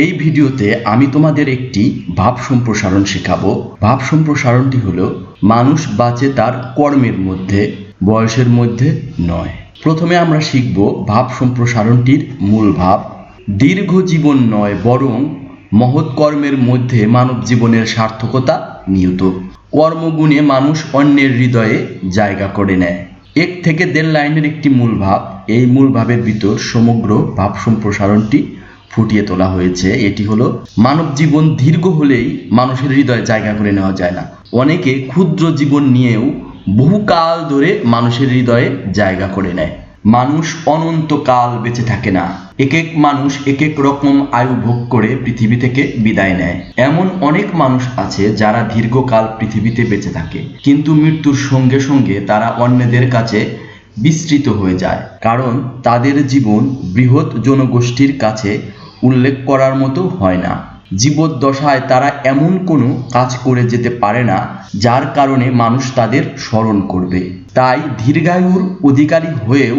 এই ভিডিওতে আমি তোমাদের একটি ভাব সম্প্রসারণ শেখাবো। ভাব সম্প্রসারণটি হলো, মানুষ বাঁচে তার কর্মের মধ্যে, বয়সের মধ্যে নয়। প্রথমে আমরা শিখব ভাব সম্প্রসারণটির মূল ভাব। দীর্ঘ জীবন নয়, বরং মহৎ কর্মের মধ্যে মানব জীবনের সার্থকতা নিহত। কর্মগুণে মানুষ অন্যের হৃদয়ে জায়গা করে নেয়। এক থেকে দেড় লাইনের একটি মূল ভাব। এই মূল ভাবের ভিতর সমগ্র ভাব সম্প্রসারণটি ফুটিয়ে তোলা হয়েছে। এটি হলো, মানব জীবন দীর্ঘ হলেই মানুষের হৃদয়ে জায়গা করে নেওয়া যায় না। অনেকে ক্ষুদ্র জীবন নিয়েও বহুকাল ধরে মানুষের হৃদয়ে জায়গা করে নেয়। মানুষ অনন্তকাল বেঁচে থাকে না। এক এক মানুষ এক এক রকম আয়ু ভোগ করে পৃথিবী থেকে বিদায় নেয়। এমন অনেক মানুষ আছে যারা দীর্ঘকাল পৃথিবীতে বেঁচে থাকে। কিন্তু মৃত্যুর সঙ্গে সঙ্গে তারা অন্যদের কাছে বিস্তৃত হয়ে যায়। কারণ তাদের জীবন বৃহৎ জনগোষ্ঠীর কাছে উল্লেখ করার মতো হয় না। জীবদ্দশায় তারা এমন কোনো কাজ করে যেতে পারে না, যার কারণে মানুষ তাদের স্মরণ করবে। তাই দীর্ঘায়ুর অধিকারী হয়েও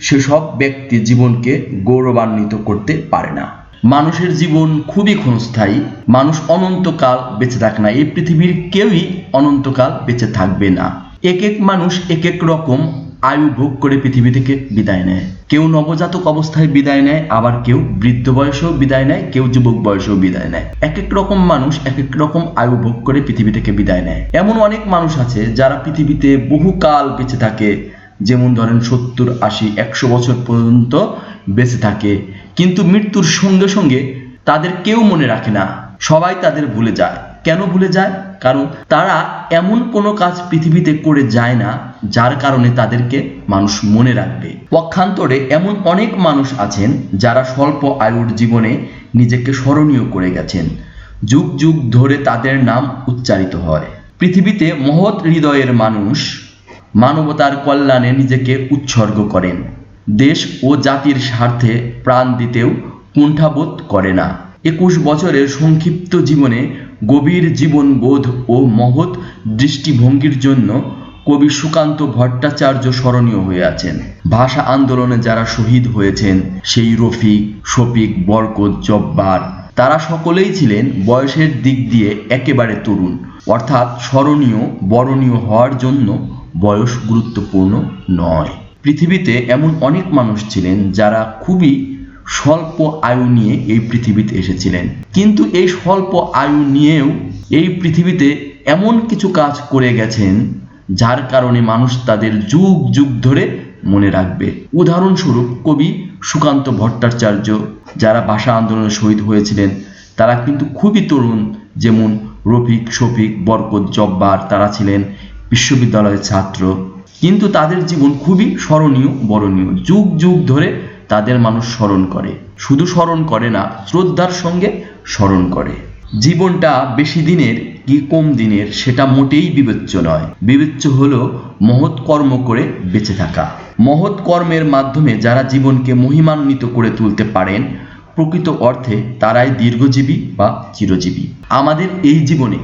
সেসব ব্যক্তি জীবনকে গৌরবান্বিত করতে পারে না। মানুষের জীবন খুবই ক্ষণস্থায়ী। মানুষ অনন্তকাল বেঁচে থাকে না। এই পৃথিবীর কেউই অনন্তকাল বেঁচে থাকবে না। এক এক মানুষ এক এক রকম আয়ু ভোগ করে পৃথিবী থেকে বিদায় নেয়। কেউ নবজাতক অবস্থায় বিদায় নেয়, আবার কেউ বৃদ্ধ বয়সেও বিদায় নেয়, কেউ যুবক বয়সেও বিদায় নেয়। এক এক রকম মানুষ এক এক রকম আয়ু ভোগ করে পৃথিবী থেকে বিদায় নেয়। এমন অনেক মানুষ আছে যারা পৃথিবীতে বহুকাল বেঁচে থাকে, যেমন ধরেন সত্তর, আশি, একশো বছর পর্যন্ত বেঁচে থাকে। কিন্তু মৃত্যুর সঙ্গে সঙ্গে তাদের কেউ মনে রাখে না। সবাই তাদের ভুলে যায়। কেন ভুলে যায়? কারণ তারা এমন কোনো কাজ পৃথিবীতে করে যায় না, যার কারণে তাদেরকে মানুষ মনে রাখবে। পক্ষান্তরে এমন অনেক মানুষ আছেন যারা স্বল্প আয়ুর জীবনে নিজেকে স্মরণীয় করে গেছেন। যুগ যুগ ধরে তাদের নাম উচ্চারিত হয়। পৃথিবীতে মহৎ হৃদয়ের মানুষ মানবতার কল্যাণে নিজেকে উৎসর্গ করেন। দেশ ও জাতির স্বার্থে প্রাণ দিতেও কুণ্ঠাবোধ করে না। একুশ বছরের সংক্ষিপ্ত জীবনে গভীর জীবনবোধ ও মহৎ দৃষ্টিভঙ্গির জন্য কবি সুকান্ত ভট্টাচার্য স্মরণীয় হয়ে আছেন। ভাষা আন্দোলনে যারা শহীদ হয়েছেন, সেই রফিক, শফিক, বরকত, জব্বার, তারা সকলেই ছিলেন বয়সের দিক দিয়ে একেবারে তরুণ। অর্থাৎ স্মরণীয়, বরণীয় হওয়ার জন্য বয়স গুরুত্বপূর্ণ নয়। পৃথিবীতে এমন অনেক মানুষ ছিলেন যারা খুবই স্বল্প আয়ু নিয়ে এই পৃথিবীতে এসেছিলেন। কিন্তু এই স্বল্প আয়ু নিয়েও এই পৃথিবীতে এমন কিছু কাজ করে গেছেন, যার কারণে মানুষ তাদের যুগ যুগ ধরে মনে রাখবে। উদাহরণস্বরূপ কবি সুকান্ত ভট্টাচার্য, যারা ভাষা আন্দোলনে শহীদ হয়েছিলেন, তারা কিন্তু খুবই তরুণ, যেমন রফিক, শফিক, বরকত, জব্বার, তারা ছিলেন বিশ্ববিদ্যালয়ের ছাত্র। কিন্তু তাদের জীবন খুবই স্মরণীয়, বরণীয়। যুগ যুগ ধরে তাদের মানুষ স্মরণ করে। শুধু স্মরণ করে না, শ্রদ্ধার সঙ্গে স্মরণ করে। জীবনটা বেশি দিনের কি কম দিনের সেটা মোটেই বিবেচ্য নয়। বিবেচ্য হলো মহৎ কর্ম করে বেঁচে থাকা। মহৎ কর্মের মাধ্যমে যারা জীবনকে মহিমান্বিত করে তুলতে পারেন, প্রকৃত অর্থে তারাই দীর্ঘজীবী বা চিরজীবী। আমাদের এই জীবনে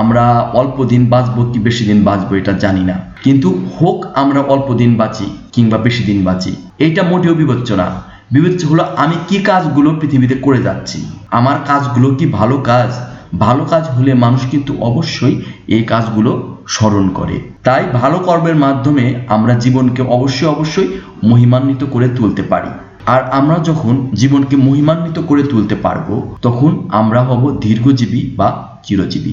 আমরা অল্প দিন বাঁচবো কি বেশি দিন বাঁচবো এটা জানি না। কিন্তু হোক আমরা অল্প দিন বাঁচি কিংবা বেশি দিন বাঁচি, এইটা মোটেও বিবেচ্য না। বিবেচ্য হলো আমি কি কাজগুলো পৃথিবীতে করে যাচ্ছি, আমার কাজগুলো কি ভালো কাজ? ভালো কাজ হলে মানুষ কিন্তু অবশ্যই এই কাজগুলো স্মরণ করে। তাই ভালো কর্মের মাধ্যমে আমরা জীবনকে অবশ্যই অবশ্যই মহিমান্বিত করে তুলতে পারি। আর আমরা যখন জীবনকে মহিমান্বিত করে তুলতে পারব, তখন আমরা হব দীর্ঘজীবী বা চিরজীবী।